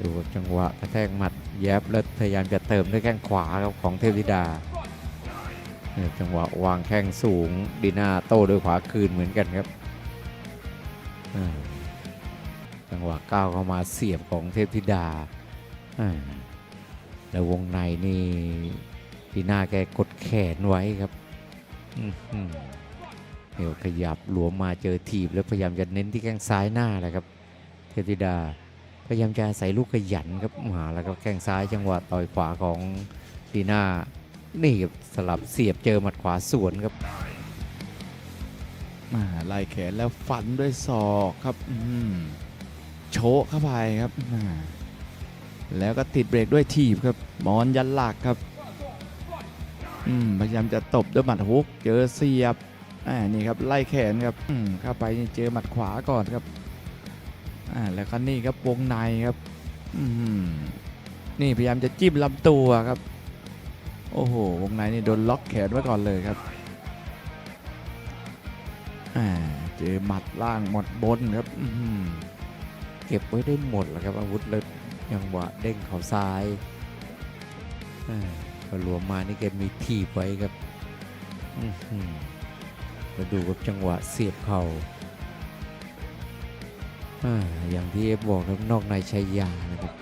ดูจังหวะกระแทกหมัดแยบแล้วพยายามจะเติมด้วยแข้งขวาครับของเทพธิดาเนี่ยจังหวะวางแข้งสูงดีนาโต้ด้วยขวาคืนเหมือนกันครับจังหวะก้าวเข้ามาเสียบของเทพธิดาแล้ววงในนี่ดีนาแกกดแขนไว้ครับเดี๋ยวขยับหลวมมาเจอทีบแล้วพยายามจะเน้นที่แข้งซ้ายหน้าแหละครับ เทพธิดา พยายามจะใส่ลูกขยันครับมาแล้วก็แข้งซ้ายจังหวะต่อยขวาของดีน่านี่ครับสลับเสียบเจอหมัดขวาสวนครับมาไล่แขนแล้วฟันด้วยศอกครับอืโชะเข้าไปครับอ่าแล้วก็ติดเบรกด้วยทีบครับมอนยันหลักครับพยายามจะตบด้วยหมัดฮุกเจอเสียบอ่านี่ครับไล่แขนครับเข้าไปเจอหมัดขวาก่อนครับ อ่าแล้วก็นี่ครับวงในครับอืมนี่พยายามจะจิ้มลำตัวครับ โอ้โห วงในนี่โดนล็อกแขนไว้ก่อนเลยครับอ่าเจอหมัดล่างหมดบนครับอื้อหือเก็บไว้ได้หมดแล้วครับอาวุธเลยจังหวะเด้งเข่าซ้ายอ่าหลวมมานี่แกมีทีบไว้ครับอื้อหือมาดูกับจังหวะเสียบเขา่า อย่างที่เอฟบอกครับนอกในชัยยานะครับ